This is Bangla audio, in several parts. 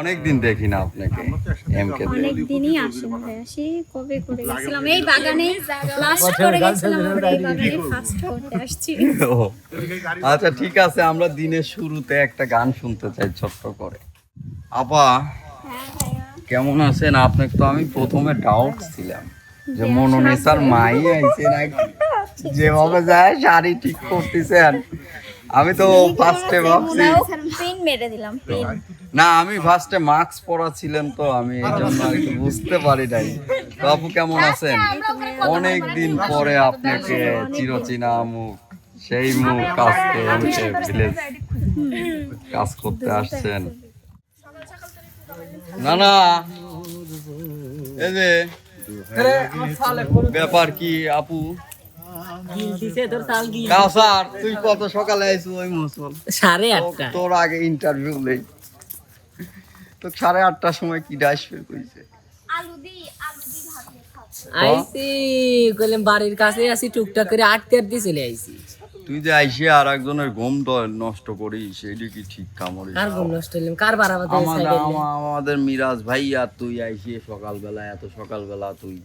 অনেকদিন দেখি না আপনাকে এম কে অনেক দিনই আসেন ভাইয়া সে কবে করে গেছিলাম? এই বাগানে লাস্ট করে গেছিলাম আমরা এই বাগানে ফার্স্ট করতে আসছি। আচ্ছা ঠিক আছে আমরা দিনের শুরুতে একটা গান শুনতে চাই ছোট্ট করে। আপা হ্যাঁ কেমন আছেন? আপনাকে তো আমি প্রথমে ডাউট ছিলাম যে মনোনেসার মাই আইছে নাকি? যেভাবে যায় শাড়ি ঠিক করতেছেন। আমি তো ফার্স্টে ভাবছি পিন মেরে দিলাম। না আমি ফার্স্টে মাস্ক পরা ছিলেন তো আমি এই জন্য আর কি বুঝতে পারি নাই। তো আপু কেমন আছেন? অনেক দিন পরে আপনাকে চিরচেনা মুখ সেই মুখ কাজ করতে ভিলেজ কাজ করতে আসছেন। না না। এই যে ব্যাপার কি আপু? কাউসার তুই কত সকালে আইসু ওই মুসল সাড়ে আটটা তোর আগে ইন্টারভিউ নেই। তো সাড়ে আটটার সময় কি ডাইস ফের কইছে আলু দি আলু দি ভাত দিয়ে খাচ্ছি আইসি কইলাম বাড়ির কাছে আসি টুকটাক করে আটতে আটতে চলে আইসি। তুই যে আইসি আর একজনের ঘুম তো নষ্ট করিস সেটি কি ঠিক কামড়িস কার ঘুম নষ্ট হইলাম কার বাড়াবাতে আমাদের মিরাজ ভাই আর তুই আইসে সকালবেলা এত সকালবেলা তুই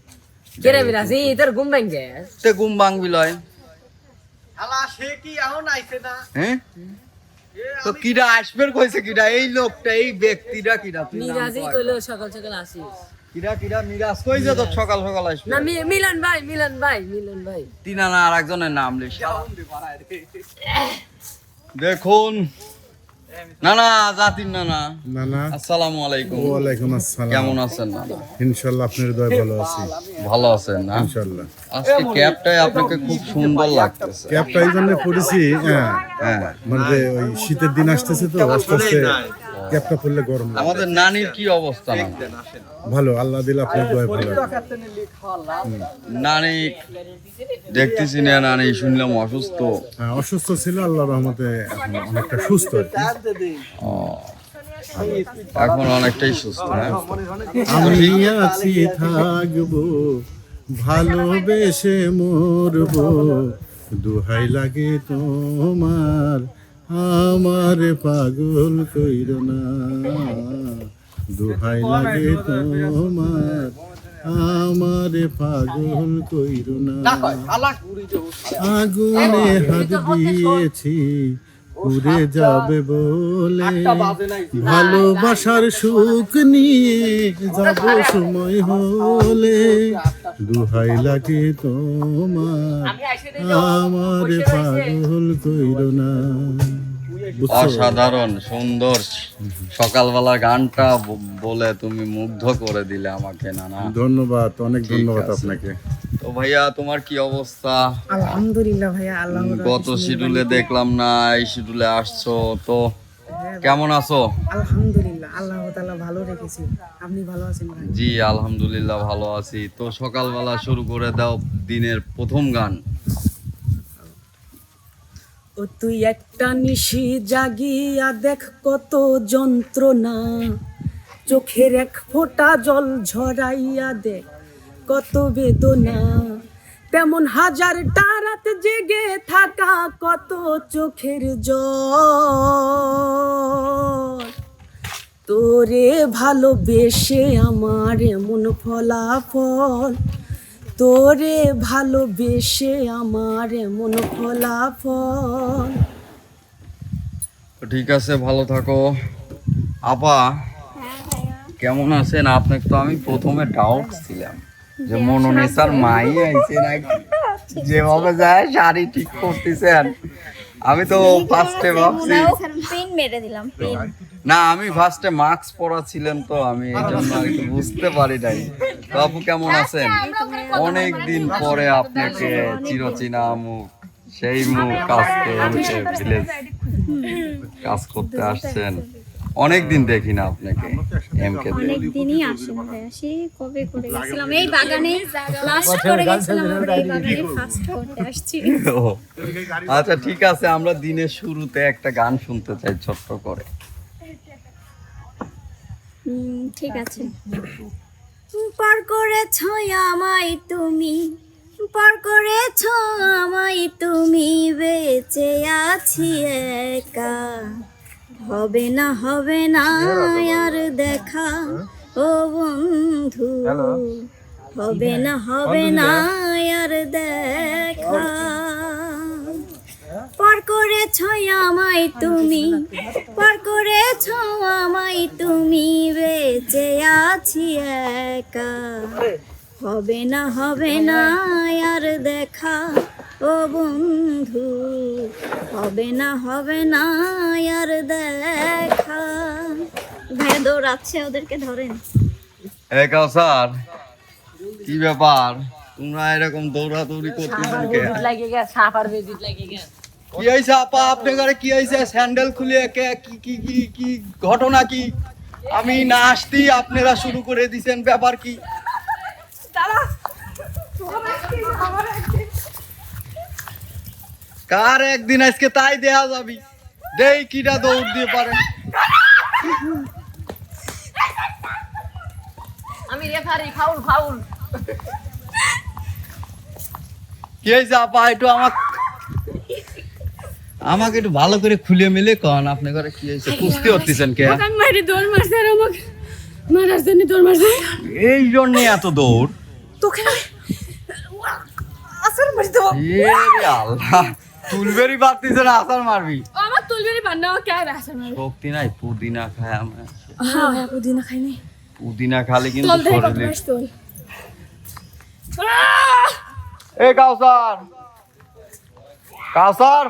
কেরে বিরাসি তোর ঘুম ভাঙ্গে তে ঘুম ভাঙবি লয় হ্যাঁ তো কিরা আসবে কইছে কিরা এই লোকটা এই ব্যক্তিটা কিরা তুই মিরাজি কইলো সকাল সকাল আসিস কিরা কিরা মিরাজ কইছে তো সকাল সকাল আসবে না মিলন ভাই মিলন ভাই মিলন ভাই তিনা না আর একজনের নাম লিস দেখুন না না জাতির নানা। নানা আসসালামু আলাইকুম। ওয়া আলাইকুম আসসালাম। কেমন আছেন না ইনশাল্লাহ আপনার দয় ভালো আছি। ভালো আছেন না? ইনশাআল্লাহ আজকে ক্যাপটাই আপনাকে খুব সুন্দর লাগতেছে। এই জন্য পরেছি হ্যাঁ। হ্যাঁ। মানে ওই শীতের দিন আসতেছে তো আস্তে আস্তে ক্যাবটা পরলে গরম আমাদের নানির কি অবস্থা না ভালো আল্লাহ দিলে আপনার দয় ভালো। নানি দেখতেছি না নানি শুনলাম অসুস্থ। হ্যাঁ, অসুস্থ ছিল আল্লাহ রহমতে এখন অনেকটা সুস্থ ও, এখন অনেকটাই সুস্থ হ্যাঁ? আমি আছি থাকব ভালোবেসে মরবো। দুহাই লাগে তোমার আমার পাগল কইর না দুহাই লাগে তোমার আমার পাগল কইর না আগুনে হাত দিয়েছি উড়ে যাবে বলে ভালোবাসার সুখ নিয়ে যাব সময় হলে দুহাই লাগে তোমার আমার পাগল কইর না? অসাধারণ সুন্দর। সকালবেলা গানটা বলে তুমি মুগ্ধ করে দিলে আমাকে নানা। ধন্যবাদ অনেক ধন্যবাদ আপনাকে। তো ভাইয়া তোমার কি অবস্থা? আলহামদুলিল্লাহ ভাইয়া আল্লাহ গত শিডিউলে দেখলাম না এই শিডিউলে আসছো তো কেমন আছো? আলহামদুলিল্লাহ আল্লাহ তাআলা ভালো রেখেছি। আপনি ভালো আছেন ভাই জি আলহামদুলিল্লাহ ভালো আছি। তো সকালবেলা শুরু করে দাও দিনের প্রথম গান। ও তুই একটা নিশি জাগিয়া দেখ কত যন্ত্রণা। চোখের এক ফোঁটা জল ঝরাইয়া দেখ কত বেদনা। তেমন হাজার রাত জেগে থাকা কত চোখের জল। তোরে ভালোবেসে আমার এমন ফলাফল তোরে ভালোবেসে আমার এমন ফলাফল। তো ঠিক আছে ভালো থাকো। আপা হ্যাঁ কেমন আছেন? আপনাকে তো আমি প্রথমে ডাউট ছিলাম যে মনোনেসার মাই আইছে নাকি? যেভাবে যায় শাড়ি ঠিক করতেছেন। আমি তো ফার্স্টে ভাবছি পিন মেরে দিলাম পিন না আমি ফার্স্টে মাস্ক পরা ছিলেন তো আমি এই জন্য বুঝতে পারি নাই। তো আপু কেমন আছেন? অনেক দিন পরে আপনাকে চিরচেনা মুখ সেই মুখ কাজ করতে ভিলেজ কাজ করতে আসছেন। অনেক দিন দেখি না আপনাকে এম কে অনেক দিনই আসেন ভাইয়া সে কবে করে গেছিলাম? এই বাগানে লাস্ট করে গেছিলাম আমরা এই বাগানে ফার্স্ট করতে আসছি। আচ্ছা ঠিক আছে আমরা দিনের শুরুতে একটা গান শুনতে চাই ছোট্ট করে। ঠিক আছে। পর করেছ আমায় তুমি পর করেছ আমায় তুমি বেঁচে আছি একা। হবে না হবে না আর দেখা ও বন্ধু। হবে না হবে না আর দেখা। পার করেছ আমায় তুমি পার আমায় তুমি বেঁচে আছি একা। হবে না হবে না আর দেখা ও বন্ধু। হবে না হবে না আর দেখা। ভাইয়া দৌড়াচ্ছে ওদেরকে ধরেন। এ কাউসার কি ব্যাপার? তোমরা এরকম দৌড়াদৌড়ি করতেছেন কে লাগে গেছে সাপার লাগে গেছে। কি হয়েছে আপা? আপনার কি হয়েছে? স্যান্ডেল খুলে কে কি কি কি কি ঘটনা কি? আমি না আসতেই আপনারা শুরু করে দিছেন ব্যাপার কি? কার একদিন আজকে তাই দেয়া যাবি? দেই কিটা দৌড় দিয়ে পারে। আমি রেফারি ফাউল ফাউল কি হয়েছে আপা? একটু আমার আমাকে একটু ভালো করে খুলে মিলে কন আপনি ঘরে কি হয়েছে? কুস্তি করতেছেন কে? আমি মারি দৌড় মারছে আর আমাকে মারার জন্য দৌড় মারছে। এই জন্য এত দৌড়? তোকে আসল মারি দেবো। এ আল্লাহ তুলবেরই পারতিস না আসার মারবি? আমার তুলবেরি বান্না কে আর আসল মারি শক্তি নাই পুদিনা খায় আমরা। হ্যাঁ হ্যাঁ পুদিনা খাইনি পুদিনা খালে কিন্তু শরীরে এ কাউসার! কাউসার!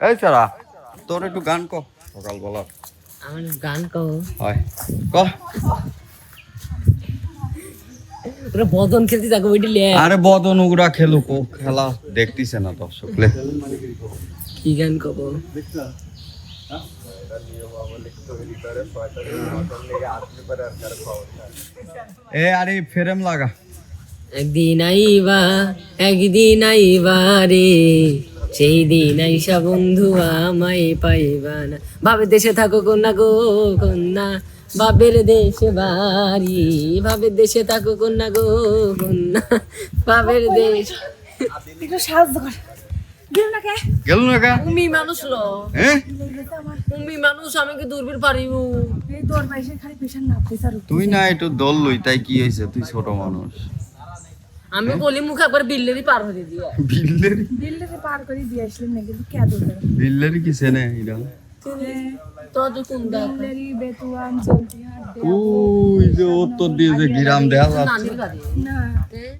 এই সারা তোর একটু গান ক সকালবেলা আমার গান কও হয়। ক। ওরা বদন খেলতে যাকে ওইটি লে। আরে বদন উগরা খেলুক ও খেলা দেখতিছে না দর্শক লে। কি গান কব এ আরে ফেরেম লাগা। একদিন আইবা একদিন আইবা রে। সেই দিন আইসা বন্ধু আমায় পাইবা না। ভাবের দেশে থাকো কন্যা গো কন্যা। বাবের দেশে বাড়ি ভাবের দেশে থাকো কন্যা গো কন্যা। বাবের দেশ একটু সাহায্য কর। দিল না কে? গেল না কা? তুমি মানুষ লো। হ্যাঁ? তুমি মানুষ আমি কি দূরবীর পারিব? এই তোর মাইসের খালি পেশার না পেশার তুই না একটু দল লই তাই কি হয়েছে তুই ছোট মানুষ। আমি বলি মুখ একবার বিল্লেরই পার হয়ে দিয়ে বিল্লেরি? বিল্লেরি পার করে দিয়ে আসলেন নাকি? কি কে দৌড়ে বিল্লেরি কি সেনে এটা? তো তুই কোন দেখ দিল্লি বেতুয়ান চলতি হাট ওই যে উত্তর দিয়ে যে গ্রাম দেখা যাচ্ছে না। হ্যাঁ?